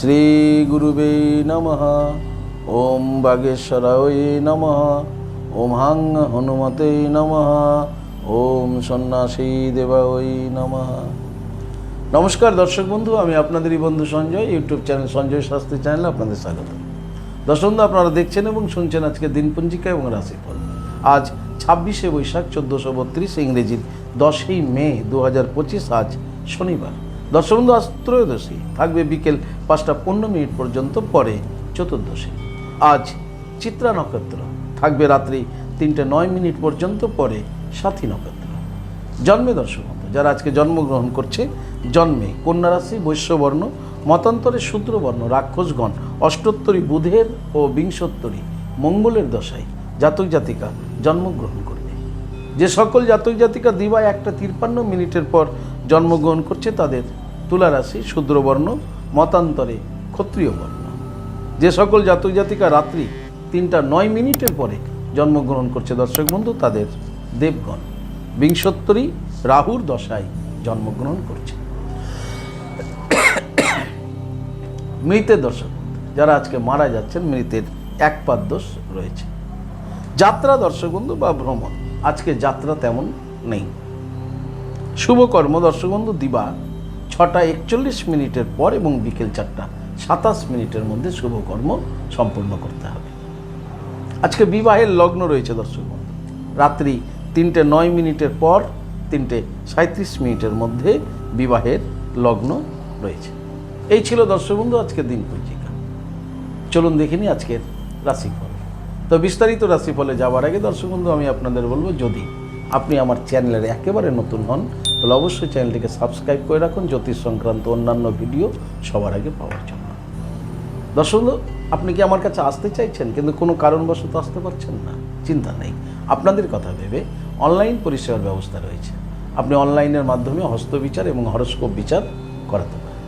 শ্রীগুরুবে নমঃ। ওম বাগেশ্বরায় নমঃ। ওম হাং হনুমতে নমঃ। ওম সন্ন্যাসী দেবায় নমঃ। নমস্কার দর্শক বন্ধু, আমি আপনাদেরই বন্ধু সঞ্জয়, ইউটিউব চ্যানেল সঞ্জয় শাস্ত্রী চ্যানেলে আপনাদের স্বাগত। দর্শক বন্ধু, আপনারা দেখছেন এবং শুনছেন আজকে দিনপঞ্জিকা এবং রাশিফল। আজ ছাব্বিশে বৈশাখ, চোদ্দোশো বত্রিশ, ইংরেজির দশই মে দু হাজার পঁচিশ, আজ শনিবার। দর্শক বন্ধু আজ ত্রয়োদশী থাকবে বিকেল পাঁচটা পনেরো মিনিট পর্যন্ত পরে চতুর্দশী। আজ চিত্রা নক্ষত্র থাকবে রাত্রি তিনটে নয় মিনিট পর্যন্ত পরে সাথী নক্ষত্র। জন্মে দর্শক বন্ধু, যারা আজকে জন্মগ্রহণ করছে জন্মে কন্যা রাশি বৈশ্যবর্ণ মতান্তরে শূদ্রবর্ণ রাক্ষসগণ অষ্টোত্তরী বুধের ও বিংশোত্তরী মঙ্গলের দশায় জাতক জাতিকা জন্মগ্রহণ করবে। যে সকল জাতক জাতিকা দিবায় একটা তিপ্পান্ন মিনিটের পর জন্মগ্রহণ করছে তাদের তুলা রাশি শূদ্রবর্ণ, মতান্তরে ক্ষত্রিয় বর্ণ। যে সকল জাতক জাতিকা রাত্রি তিনটা নয় মিনিটের পরে জন্মগ্রহণ করছে দর্শক বন্ধু, তাদের দেবগণ। বিংশোত্তরী রাহুর দশায় জন্মগ্রহণ করছে। মৃতের দর্শক যারা আজকে মারা যাচ্ছেন, মৃতের এক দোষ রয়েছে। যাত্রা দর্শক বন্ধু বা ভ্রমণ, আজকে যাত্রা তেমন নেই। শুভকর্ম দর্শক বন্ধু দিবা ছটা একচল্লিশ মিনিটের পর এবং বিকেল চারটা সাতাশ মিনিটের মধ্যে শুভকর্ম সম্পূর্ণ করতে হবে। আজকে বিবাহের লগ্ন রয়েছে দর্শক বন্ধু রাত্রি তিনটে নয় মিনিটের পর তিনটে সাঁত্রিশ মিনিটের মধ্যে বিবাহের লগ্ন রয়েছে। এই ছিল দর্শক বন্ধু আজকের দিন পঞ্জিকা চলুন দেখিনি আজকের রাশিফল। তো বিস্তারিত রাশিফলে যাওয়ার আগে দর্শক বন্ধু আমি আপনাদের বলব, যদি আপনি আমার চ্যানেলের একেবারে নতুন হন তাহলে অবশ্যই চ্যানেলটিকে সাবস্ক্রাইব করে রাখুন, জ্যোতিষ সংক্রান্ত অন্যান্য ভিডিও সবার আগে পাওয়ার জন্য। দর্শক আপনি কি আমার কাছে আসতে চাইছেন কিন্তু কোনো কারণবশত আসতে পারছেন না? চিন্তা নেই। আপনাদের কথা ভেবে অনলাইন পরিষেবার ব্যবস্থা রয়েছে। আপনি অনলাইনের মাধ্যমে হস্তবিচার এবং হরস্কোপ বিচার করাতে পারেন।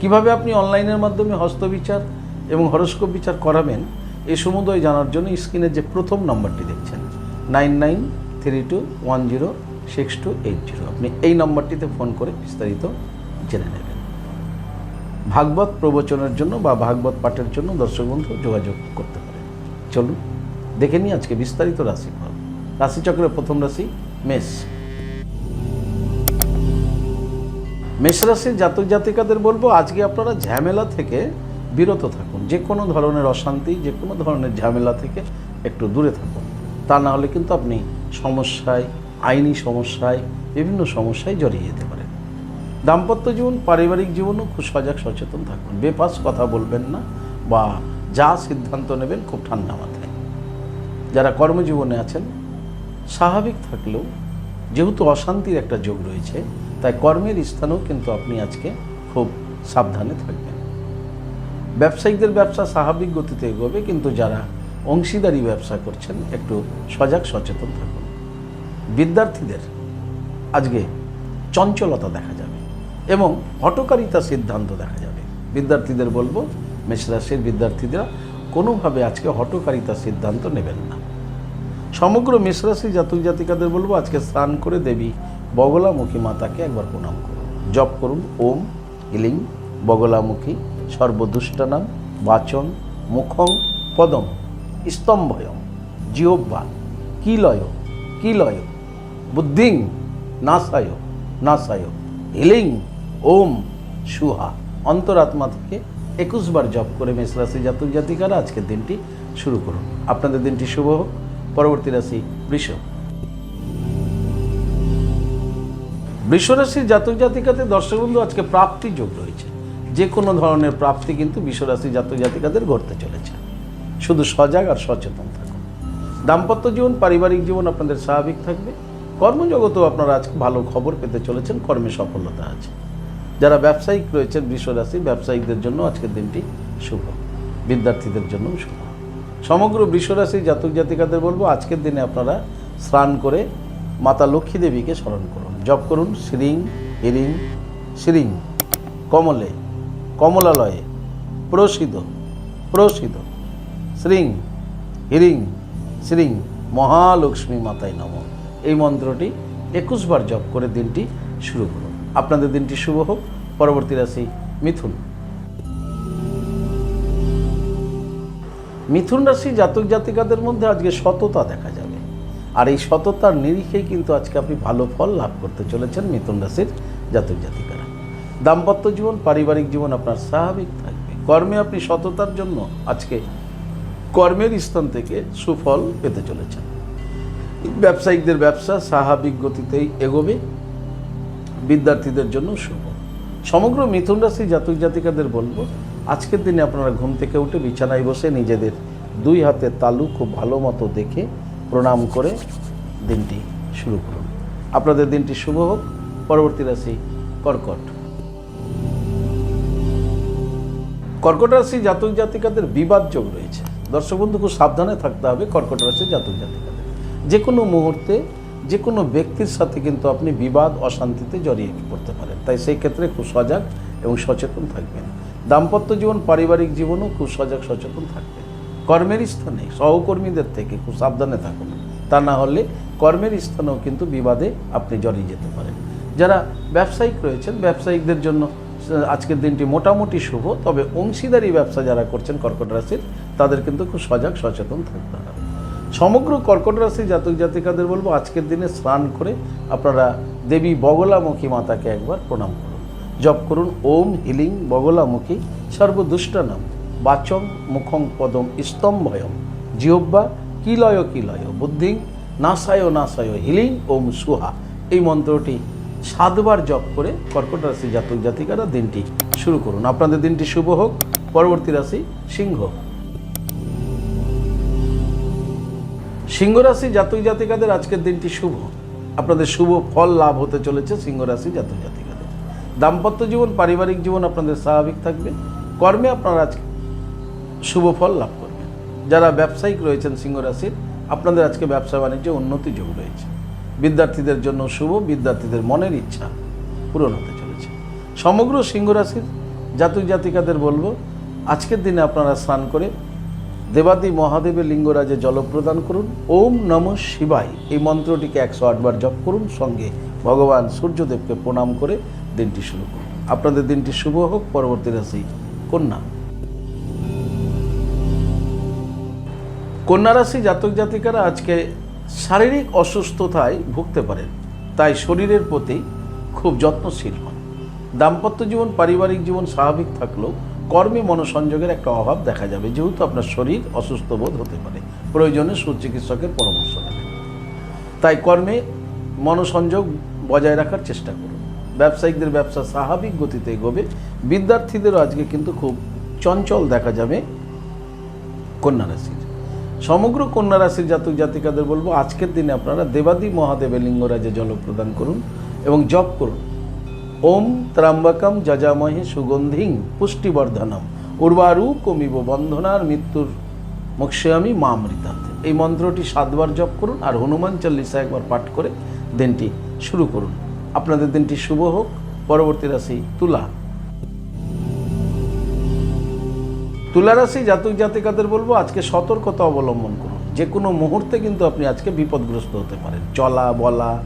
কীভাবে আপনি অনলাইনের মাধ্যমে হস্তবিচার এবং হরস্কোপ বিচার করাবেন, এ সমুদয় জানার জন্য স্ক্রিনের যে প্রথম নম্বরটি দেখছেন, nine nine three two one zero six two eight zero আপনি এই নম্বরটিতে ফোন করে বিস্তারিত জেনে নেবেন। ভাগবত প্রবচনের জন্য বা ভাগবত পাঠের জন্য দর্শক বন্ধু যোগাযোগ করতে পারেন। চলুন, দেখে নিই আজকে বিস্তারিত রাশিফল। রাশিচক্রের প্রথম রাশি মেষ। মেষ রাশির জাতক জাতিকাদের বলব, আজকে আপনারা ঝামেলা থেকে বিরত থাকুন। যে কোনো ধরনের অশান্তি, যে কোনো ধরনের ঝামেলা থেকে একটু দূরে থাকুন। তা না হলে কিন্তু আপনি সমস্যায় আইনি সমস্যায়, বিভিন্ন সমস্যায় জড়িয়ে যেতে পারেন দাম্পত্য জীবন, পারিবারিক জীবনও খুব সজাগ সচেতন থাকবেন। বেপাস কথা বলবেন না বা যা সিদ্ধান্ত নেবেন খুব ঠান্ডা মাথায়। যারা কর্মজীবনে আছেন, স্বাভাবিক থাকলেও যেহেতু অশান্তির একটা যোগ রয়েছে, তাই কর্মের স্থানেও কিন্তু আপনি আজকে খুব সাবধানে থাকবেন। ব্যবসায়িকদের ব্যবসা স্বাভাবিক গতিতে এগোবে, কিন্তু যারা অংশীদারি ব্যবসা করছেন, একটু সজাগ সচেতন থাকুন। বিদ্যার্থীদের আজকে চঞ্চলতা দেখা যাবে এবং হটকারিতা সিদ্ধান্ত দেখা যাবে। বিদ্যার্থীদের বলব মেষরাশির বিদ্যার্থীরা কোনোভাবে আজকে হটকারিতা সিদ্ধান্ত নেবেন না। সমগ্র মেষরাশি জাতক জাতিকাদের বলব, আজকে স্নান করে দেবী বগলামুখী মাতাকে একবার প্রণাম করুন। জপ করুন, ওম, হিলিং, বগলামুখী, সর্বদুষ্টনাম, বাচন, মুখং, পদম স্তম্ভয়ম জিহ্বা, কিলয় কিলয় বুদ্ধিং, নাসায় নাসায়, হিলিং, ওম, সুহা। অন্তরাত্মা থেকে একুশ বার জপ করে মেষ রাশি জাতক জাতিকারা আজকের দিনটি শুরু করুন। আপনাদের দিনটি শুভ হোক। পরবর্তী রাশি বৃষ। বৃষরাশির জাতক জাতিকাতে দর্শক বন্ধু আজকে প্রাপ্তি যোগ রয়েছে। যে কোনো ধরনের প্রাপ্তি কিন্তু বিশ্বরাশি জাতক জাতিকাদের ঘটতে চলেছে। শুধু সজাগ আর সচেতন থাকুন। দাম্পত্য জীবন, পারিবারিক জীবন আপনাদের স্বাভাবিক থাকবে। কর্মজগতেও আপনারা আজকে ভালো খবর পেতে চলেছেন, কর্মে সফলতা আছে। যারা ব্যবসায়িক রয়েছেন বিশ্বরাশি ব্যবসায়িকদের জন্য আজকের দিনটি শুভ। বিদ্যার্থীদের জন্য শুভ। সমগ্র বিশ্বরাশি জাতক জাতিকাদের বলব, আজকের দিনে আপনারা স্নান করে মাতা লক্ষ্মী দেবীকে স্মরণ করুন। জপ করুন, শ্রীং, হিরিং, শ্রীং, কমলে, কমলালয়ে, প্রসিদ্ধ প্রসিদ্ধ, শ্রীং, হিরিং, শ্রীং, মহালক্ষ্মী মাতায় নম। এই মন্ত্রটি একুশ বার জপ করে দিনটি শুরু করুন। আপনাদের দিনটি শুভ হোক। পরবর্তী রাশি মিথুন। মিথুন রাশি জাতক জাতিকাদের মধ্যে আজকে সততা দেখা যাবে। আর এই সততার নিরিখেই কিন্তু আজকে আপনি ভালো ফল লাভ করতে চলেছেন মিথুন রাশির জাতক জাতিকারা। দাম্পত্য জীবন, পারিবারিক জীবন আপনার স্বাভাবিক থাকবে। কর্মে আপনি সততার জন্য আজকে কর্মের স্থান থেকে সুফল পেতে চলেছেন। ব্যবসায়িকদের ব্যবসা স্বাভাবিক গতিতেই এগোবে। বিদ্যার্থীদের জন্য শুভ। সমগ্র মিথুন রাশি জাতক জাতিকাদের বলব, আজকের দিনে আপনারা ঘুম থেকে উঠে বিছানায় বসে নিজেদের দুই হাতের তালু খুব ভালো মতো দেখে প্রণাম করে দিনটি শুরু করুন। আপনাদের দিনটি শুভ হোক। পরবর্তী রাশি কর্কট। কর্কট রাশি জাতক জাতিকাদের বিবাদ যোগ রয়েছে। দর্শক বন্ধু, খুব সাবধানে থাকতে হবে। কর্কট রাশি জাতক জাতিকাদের যে কোনো মুহূর্তে যে কোনো ব্যক্তির সাথে কিন্তু আপনি বিবাদ, অশান্তিতে জড়িয়ে পড়তে পারেন। তাই সেই ক্ষেত্রে খুব সজাগ এবং সচেতন থাকবেন। দাম্পত্য জীবন, পারিবারিক জীবনও খুব সজাগ, সচেতন থাকবেন কর্মের স্থানে, সহকর্মীদের থেকে খুব সাবধানে থাকুন। তা না হলে কর্মের স্থানেও কিন্তু বিবাদে আপনি জড়িয়ে যেতে পারেন। যারা ব্যবসায়িক রয়েছেন, ব্যবসায়িকদের জন্য আজকের দিনটি মোটামুটি শুভ। তবে অংশীদারি ব্যবসা যারা করছেন, কর্কট রাশির, তাদের কিন্তু খুব সজাগ, সচেতন থাকতে হবে। সমগ্র কর্কট রাশি জাতক জাতিকাদের বলব, আজকের দিনে স্নান করে আপনারা দেবী বগলামুখী মাতাকে একবার প্রণাম করুন। জপ করুন, ওম হিলিং বগলামুখী সর্বদুষ্টানাম, বাচং মুখং পদম স্তম্ভয়ম, জিহ্বা কিলয় কিলয় বুদ্ধিং, নাসায় নাসায় হিলিং, ওম সুহা। এই মন্ত্রটি সাতবার জপ করে কর্কট রাশি জাতক জাতিকারা দিনটি শুরু করুন। আপনাদের দিনটি শুভ হোক, পরবর্তী রাশি সিংহ সিংহ রাশি জাতক জাতিকাদের আজকের দিনটি শুভ। আপনাদের শুভ ফল লাভ হতে চলেছে সিংহ রাশি জাতক জাতিকাদের। দাম্পত্য জীবন, পারিবারিক জীবন আপনাদের স্বাভাবিক থাকবে। কর্মে আপনারা আজকে শুভ ফল লাভ করবেন। যারা ব্যবসায়িক রয়েছেন সিংহ রাশির আপনাদের আজকে ব্যবসা বাণিজ্যে উন্নতি যোগ রয়েছে। বিদ্যার্থীদের জন্য শুভ, বিদ্যার্থীদের মনের ইচ্ছা পূরণ হতে চলেছে। সমগ্র সিংহ রাশির জাতক জাতিকাদের বলব, আজকের দিনে আপনারা স্নান করে দেবাদি মহাদেবের লিঙ্গরাজে জল প্রদান করুন। ওম নম শিবায়। এই মন্ত্রটিকে একশো আটবার জপ করুন, সঙ্গে ভগবান সূর্যদেবকে প্রণাম করে দিনটি শুরু করুন। আপনাদের দিনটি শুভ হোক, পরবর্তী রাশি কন্যা। কন্যা রাশি জাতক জাতিকারা আজকে শারীরিক অসুস্থতায় ভুগতে পারেন, তাই শরীরের প্রতি খুব যত্নশীল হন। দাম্পত্য জীবন, পারিবারিক জীবন স্বাভাবিক থাকলেও কর্মে মনোসংযোগের একটা অভাব দেখা যাবে, যেহেতু আপনার শরীর অসুস্থ বোধ হতে পারে। প্রয়োজনে সুচিকিৎসকের পরামর্শ নেবেন। তাই কর্মে মনোসংযোগ বজায় রাখার চেষ্টা করুন। ব্যবসায়িকদের ব্যবসা স্বাভাবিক গতিতে এগোবে। বিদ্যার্থীদেরও আজকে কিন্তু খুব চঞ্চল দেখা যাবে কন্যা রাশির। সমগ্র কন্যা রাশির জাতক জাতিকাদের বলব, আজকের দিনে আপনারা দেবাদি মহাদেবের লিঙ্গরাজে জল প্রদান করুন এবং জপ করুন। ওম ত্রাম্বকম যজামহে সুগন্ধিং পুষ্টিবর্ধনম। উর্বারু কমিব বন্ধনার মৃত্যুর মোক্ষামি মা মৃতাত এই মন্ত্রটি সাতবার জপ করুন আর হনুমান চল্লিশা একবার পাঠ করে দিনটি শুরু করুন। আপনাদের দিনটি শুভ হোক। পরবর্তী রাশি তুলা। তুলা রাশি জাতক জাতিকাদের বলব, আজকে সতর্কতা অবলম্বন করুন। যে কোনো মুহূর্তে কিন্তু আপনি আজকে বিপদগ্রস্ত হতে পারেন। চলা, বলা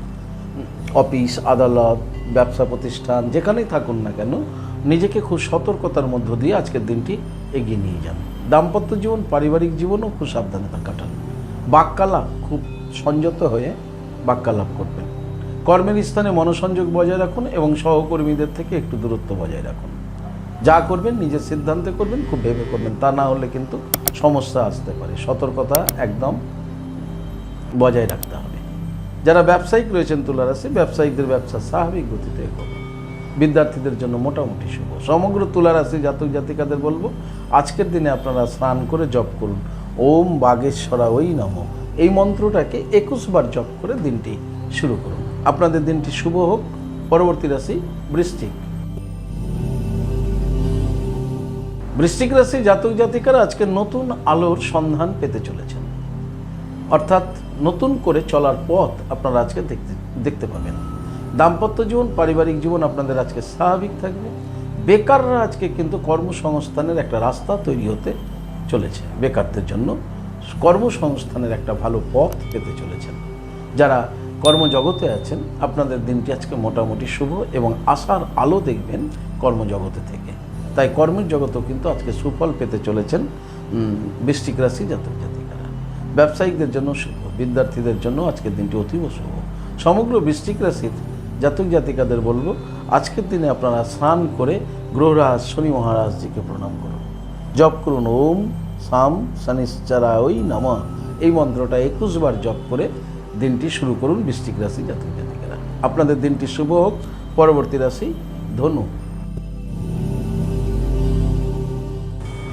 অফিস, আদালত ব্যবসা প্রতিষ্ঠান, যেখানেই থাকুন না কেন, নিজেকে খুব সতর্কতার মধ্য দিয়ে আজকের দিনটি এগিয়ে নিয়ে যান। দাম্পত্য জীবন, পারিবারিক জীবনও খুব সাবধানে তা কাটান। বাক্যালাপ খুব সংযত হয়ে বাক্যালাপ করবেন। কর্মের স্থানে মনোসংযোগ বজায় রাখুন এবং সহকর্মীদের থেকে একটু দূরত্ব বজায় রাখুন। যা করবেন, নিজের সিদ্ধান্তে করবেন, খুব ভেবে করবেন, তা না হলে কিন্তু সমস্যা আসতে পারে। সতর্কতা একদম বজায় রাখতে হবে। যারা ব্যবসায়িক রয়েছেন তুলা রাশি ব্যবসায়িকদের ব্যবসা স্বাভাবিক গতিতে এগোবে বিদ্যার্থীদের জন্য মোটামুটি শুভ। সমগ্র তুলা রাশি জাতক জাতিকাদের বলব, আজকের দিনে আপনারা স্নান করে জপ করুন। ওম বাগেশ্বরা ওই নম। এই মন্ত্রটাকে একুশ বার জপ করে দিনটি শুরু করুন। আপনাদের দিনটি শুভ হোক। পরবর্তী রাশি বৃষ্টিক বৃশ্চিক রাশি জাতক জাতিকারা আজকে নতুন আলোর সন্ধান পেতে চলেছেন। অর্থাৎ নতুন করে চলার পথ আপনারা আজকে দেখতে দেখতে পাবেন। দাম্পত্য জীবন, পারিবারিক জীবন আপনাদের আজকে স্বাভাবিক থাকবে। বেকাররা আজকে কিন্তু কর্মসংস্থানের একটা রাস্তা তৈরি হতে চলেছে, বেকারদের জন্য। কর্মসংস্থানের একটা ভালো পথ পেতে চলেছেন। যারা কর্মজগতে আছেন, আপনাদের দিনটি আজকে মোটামুটি শুভ এবং আশার আলো দেখবেন কর্মজগতে থেকে। তাই কর্মের জগতেও কিন্তু আজকে সুফল পেতে চলেছেন বৃশ্চিক রাশি জাতক জাতিকারা ব্যবসায়িকদের জন্য শুভ, বিদ্যার্থীদের জন্য আজকের দিনটি অতীব শুভ। সমগ্র বৃশ্চিক রাশির জাতক জাতিকাদের বলব, আজকের দিনে আপনারা স্নান করে গ্রহরাজ শনি মহারাজজিকে প্রণাম করুন। জপ করুন, ওম সাম ওই নম। এই মন্ত্রটা একুশ বার জপ করে দিনটি শুরু করুন বৃষ্টিক রাশি জাতক জাতিকারা। আপনাদের দিনটি শুভ হোক, পরবর্তী রাশি ধনু।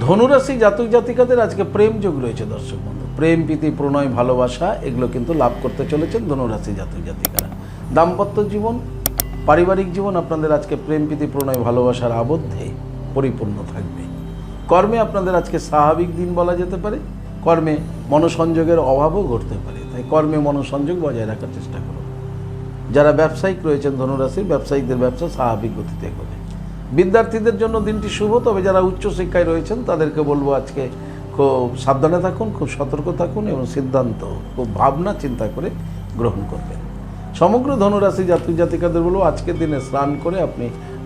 ধনুরাশি জাতক জাতিকাদের আজকে প্রেম যোগ রয়েছে দর্শক বন্ধু। প্রেম, প্রীতি, প্রণয়, ভালোবাসা, এগুলো কিন্তু লাভ করতে চলেছেন ধনুরাশি জাতক জাতিকারা। দাম্পত্য জীবন, পারিবারিক জীবন আপনাদের আজকে প্রেম, প্রীতি, প্রণয়, ভালোবাসার আবদ্ধে পরিপূর্ণ থাকবে। কর্মে আপনাদের আজকে স্বাভাবিক দিন বলা যেতে পারে, কর্মে মনসংযোগের অভাবও ঘটতে পারে, তাই কর্মে মনসংযোগ বজায় রাখার চেষ্টা করুন। যারা ব্যবসায়িক রয়েছেন ধনুরাশির, ব্যবসায়িকদের ব্যবসা স্বাভাবিক গতিতে এগোবে। বিদ্যার্থীদের জন্য দিনটি শুভ, তবে যারা উচ্চশিক্ষায় রয়েছেন তাদেরকে বলব আজকে খুব সাবধানে থাকুন, খুব সতর্ক থাকুন এবং সিদ্ধান্ত খুব ভাবনা, চিন্তা করে গ্রহণ করবেন। সমগ্র ধনুরাশি জাতক জাতিকাদের বলব, আজকের দিনে স্নান করে আপনি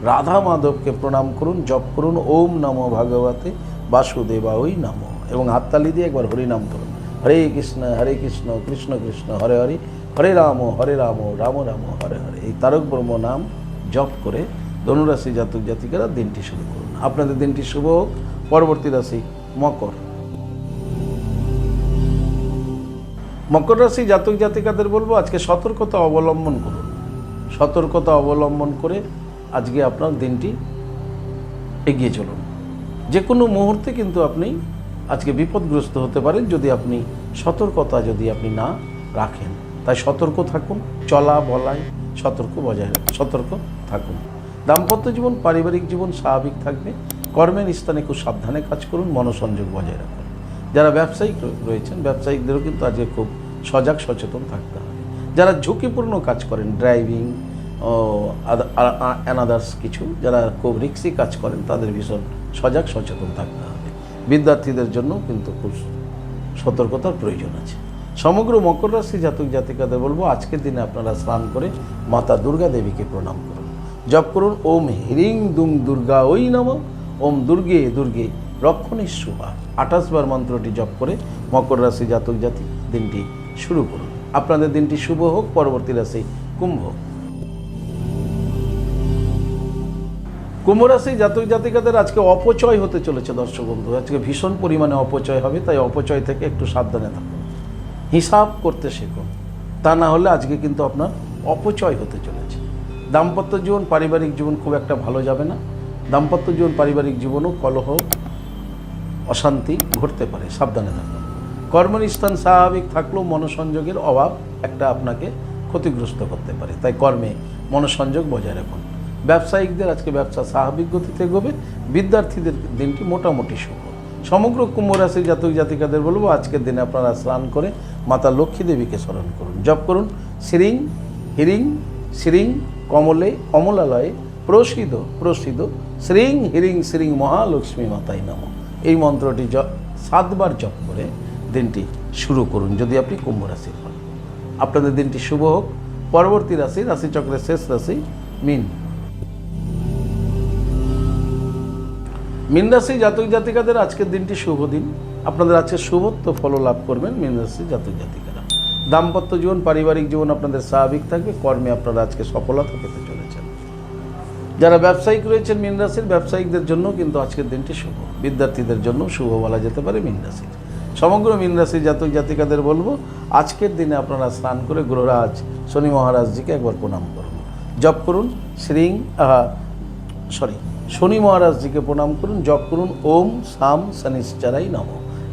রাধা মাধবকে প্রণাম করুন, জপ করুন, ওম নমো ভাগবতে বাসুদেবা ওই নম এবং হাততালি দিয়ে একবার হরিনাম করুন হরে কৃষ্ণ হরে কৃষ্ণ কৃষ্ণ কৃষ্ণ, হরে হরে হরে রাম হরে রাম রাম রাম, হরে হরে। এই তারক ব্রহ্ম নাম জপ করে ধনুরাশি জাতক জাতিকারা দিনটি শুরু করুন। আপনাদের দিনটি শুভ হোক। পরবর্তী রাশি মকর। মকর রাশি জাতক জাতিকাদের বলব, আজকে সতর্কতা অবলম্বন করুন। সতর্কতা অবলম্বন করে আজকে আপনার দিনটি এগিয়ে চলুন। যে কোনো মুহূর্তে কিন্তু আপনি আজকে বিপদগ্রস্ত হতে পারেন যদি আপনি সতর্কতা যদি আপনি না রাখেন। তাই সতর্ক থাকুন, চলা বলায় সতর্ক বজায় সতর্ক থাকুন। দাম্পত্য জীবন, পারিবারিক জীবন স্বাভাবিক থাকবে। কর্মের স্থানে খুব সাবধানে কাজ করুন, মনোসংযোগ বজায় রাখুন। যারা ব্যবসায়িক রয়েছেন, ব্যবসায়িকদেরও কিন্তু আজকে খুব সজাগ, সচেতন থাকতে হবে। যারা ঝুঁকিপূর্ণ কাজ করেন, ড্রাইভিং, ও অ্যানাদার্স কিছু, যারা খুব রিক্সি কাজ করেন, তাদের ভীষণ সজাগ, সচেতন থাকতে হবে। বিদ্যার্থীদের জন্য কিন্তু খুব সতর্কতার প্রয়োজন আছে। সমগ্র মকর রাশি জাতক, জাতিকাদের বলব, আজকের দিনে আপনারা স্নান করে মাতা দুর্গা দেবীকে প্রণাম করুন। জপ করুন, ওম হিরিং দুং দুর্গা ওই নম, ওম দুর্গে দুর্গে রক্ষণী শুভা আঠাশ বার মন্ত্রটি জপ করে মকর রাশি জাতক জাতি দিনটি শুরু করুন। আপনাদের দিনটি শুভ হোক, পরবর্তী রাশি কুম্ভ কুম্ভ রাশি জাতক জাতিকাদের আজকে অপচয় হতে চলেছে দর্শক বন্ধু। আজকে ভীষণ পরিমাণে অপচয় হবে, তাই অপচয় থেকে একটু সাবধানে থাকুন। হিসাব করতে শেখুন। তা না হলে আজকে কিন্তু আপনার অপচয় হতে চলেছে। দাম্পত্য জীবন, পারিবারিক জীবন খুব একটা ভালো যাবে না। দাম্পত্য জীবন, পারিবারিক জীবনও কলহ অশান্তি ঘটতে পারে, সাবধানে থাকুন কর্মস্থান স্বাভাবিক থাকলেও মনসংযোগের অভাব একটা আপনাকে ক্ষতিগ্রস্ত করতে পারে। তাই কর্মে মনসংযোগ বজায় রাখুন। ব্যবসায়িকদের আজকে ব্যবসা স্বাভাবিক গতিতে এগোবে, বিদ্যার্থীদের দিনটি মোটামুটি শুভ। সমগ্র কুম্ভ রাশির জাতক জাতিকাদের বলব, আজকের দিনে আপনারা স্নান করে মাতা লক্ষ্মী দেবীকে স্মরণ করুন। জপ করুন। শ্রীং, হিরিং, শ্রীং, কমলে কমলালয়ে প্রসিদ্ধ প্রসিদ শ্রীং, হিরিং, শ্রীং, মহালক্ষ্মী মাতাই নম। এই মন্ত্রটি সাতবার জপ করে দিনটি শুরু করুন, যদি আপনি কুম্ভ রাশির হন। আপনাদের দিনটি শুভ হোক। পরবর্তী রাশি, রাশিচক্রের শেষ রাশি, মিন। মিন রাশি জাতক জাতিকাদের আজকের দিনটি শুভ দিন। আপনাদের আজকে শুভত্ব ফল লাভ করবেন মিন রাশি জাতক জাতিকারা। দাম্পত্য জীবন, পারিবারিক জীবন আপনাদের স্বাভাবিক থাকবে কর্মে আপনারা আজকে সফলতা পেতে চলেছেন। যারা ব্যবসায়িক রয়েছেন মীন রাশির, ব্যবসায়িকদের জন্য কিন্তু আজকের দিনটি শুভ। বিদ্যার্থীদের জন্য শুভ বলা যেতে পারে মীন রাশির। সমগ্র মীন রাশির জাতক জাতিকাদের বলব, আজকের দিনে আপনারা স্নান করে গ্রহরাজ শনি মহারাজজিকে একবার প্রণাম করুন। জপ করুন, শ্রীং সরি, শনি মহারাজজিকে প্রণাম করুন, জপ করুন, ওম সাম শনিশ্চারাই নম।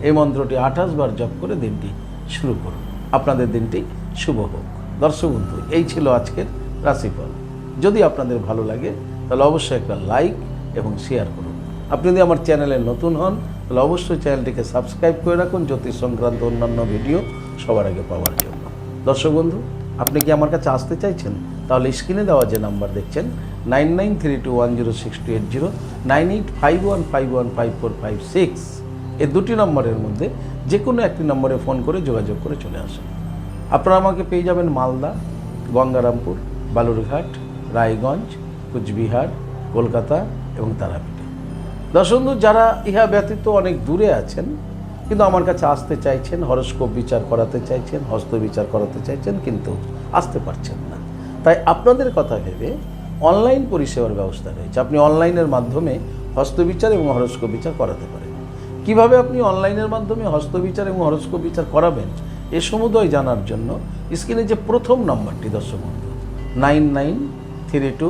এই মন্ত্রটি আঠাশ বার জপ করে দিনটি শুরু করুন। আপনাদের দিনটি শুভ হোক। দর্শক বন্ধু, এই ছিল আজকের রাশিফল। যদি আপনাদের ভালো লাগে তাহলে অবশ্যই একটা লাইক এবং শেয়ার করুন। আপনি যদি আমার চ্যানেলে নতুন হন, তাহলে অবশ্যই চ্যানেলটিকে সাবস্ক্রাইব করে রাখুন, জ্যোতিষ সংক্রান্ত অন্যান্য ভিডিও সবার আগে পাওয়ার জন্য। দর্শক বন্ধু, আপনি কি আমার কাছে আসতে চাইছেন? তাহলে স্ক্রিনে দেওয়া যে নাম্বার দেখছেন nine nine three two one zero six two eight zero nine eight five one five one five four five six এই দুটি নম্বরের মধ্যে যে কোনো একটি নম্বরে ফোন করে যোগাযোগ করে চলে আসুন। আপনারা আমাকে পেয়ে যাবেন মালদা, গঙ্গারামপুর, বালুরঘাট, রায়গঞ্জ কুচবিহার, কলকাতা এবং তারাপীঠে। দর্শক যারা ইহা ব্যতীত অনেক দূরে আছেন, কিন্তু আমার কাছে আসতে চাইছেন, হরস্কোপ বিচার করাতে চাইছেন, হস্ত বিচার করাতে চাইছেন, কিন্তু আসতে পারছেন না। তাই আপনাদের কথা ভেবে অনলাইন পরিষেবার ব্যবস্থা রয়েছে। আপনি অনলাইনের মাধ্যমে হস্তবিচার এবং হরস্কোপ বিচার করাতে পারেন। কীভাবে আপনি অনলাইনের মাধ্যমে হস্তবিচার এবং হরস্কোপ বিচার করাবেন, এ সমুদয় জানার জন্য স্ক্রিনে যে প্রথম নম্বরটি, দর্শক nine nine three two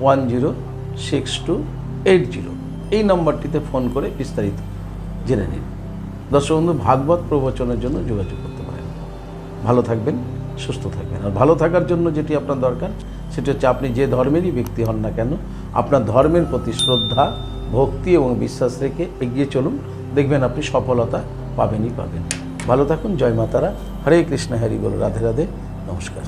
one zero six two eight zero এই নম্বরটিতে ফোন করে বিস্তারিত জেনে নিন। দর্শক বন্ধু, ভাগবত প্রবচনের জন্য যোগাযোগ করতে পারেন। ভালো থাকবেন, সুস্থ থাকবেন। আর ভালো থাকার জন্য যেটি আপনার দরকার, সেটি হচ্ছে আপনি যে ধর্মেরই ব্যক্তি হন না কেন, আপনার ধর্মের প্রতি শ্রদ্ধা, ভক্তি এবং বিশ্বাস রেখে এগিয়ে চলুন। দেখবেন আপনি সফলতা পাবেনই পাবেন। ভালো থাকুন, জয় মাতারা। হরে কৃষ্ণ, হরি বল, রাধে রাধে। নমস্কার।